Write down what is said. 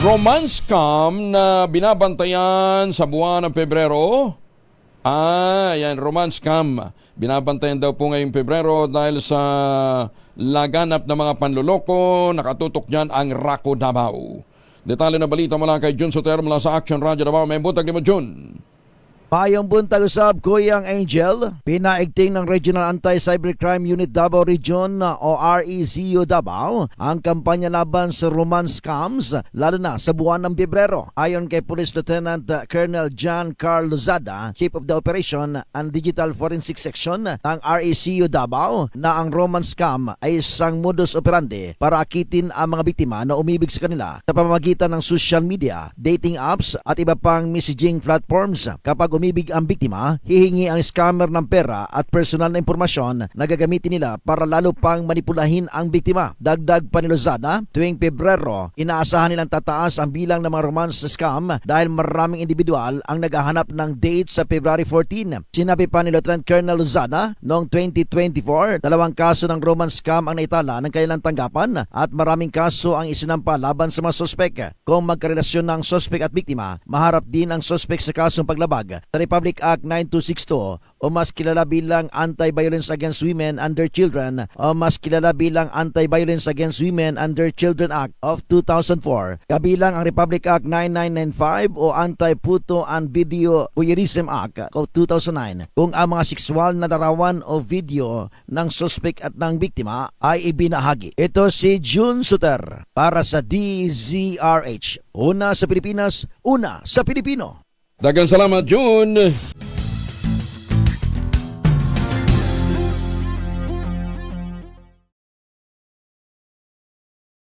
Romance scam na binabantayan sa buwan ng Pebrero. Ah, yan, romance scam. Binabantayan daw po ngayong Pebrero dahil sa laganap ng mga panluloko. Nakatutok dyan ang Rako Davao. Detalye na balita mula kay Jun Soter mula sa Action Radio Davao. May buntag ni Jun. Mayong buntag usab Kuyang Angel, pinaigting ng Regional Anti-Cybercrime Unit Davao Region o RECU Davao ang kampanya laban sa romance scams lalo na sa buwan ng Pebrero. Ayon kay Police Lieutenant Colonel John Carl Lozada, Chief of the Operation and Digital Forensic Section ng RECU Davao na ang romance scam ay isang modus operandi para akitin ang mga biktima na umibig sa kanila sa pamamagitan ng social media, dating apps at iba pang messaging platforms. Kapag umibig ang biktima, hihingi ang scammer ng pera at personal na impormasyon na gagamitin nila para lalo pang manipulahin ang biktima. Dagdag pa ni Lozada, tuwing Pebrero, inaasahan nilang tataas ang bilang ng mga romance scam dahil maraming individual ang naghahanap ng date sa February 14. Sinabi pa ni Lieutenant Colonel Lozada noong 2024, dalawang kaso ng romance scam ang naitala ng kanilang tanggapan at maraming kaso ang isinampa laban sa mga sospek. Kung magkarelasyon ng sospek at biktima, maharap din ang sospek sa kasong paglabag sa Republic Act 9262 o mas kilala bilang Anti-Violence Against Women Under Children o mas kilala bilang Anti-Violence Against Women Under Children Act of 2004 kabilang ang Republic Act 9995 o Anti-Puto and Video Voyeurism Act of 2009 kung ang mga sexual na larawan o video ng suspect at ng biktima ay ibinahagi. Ito si June Suter para sa DZRH. Una sa Pilipinas, una sa Pilipino. Dagang salamat, Jun.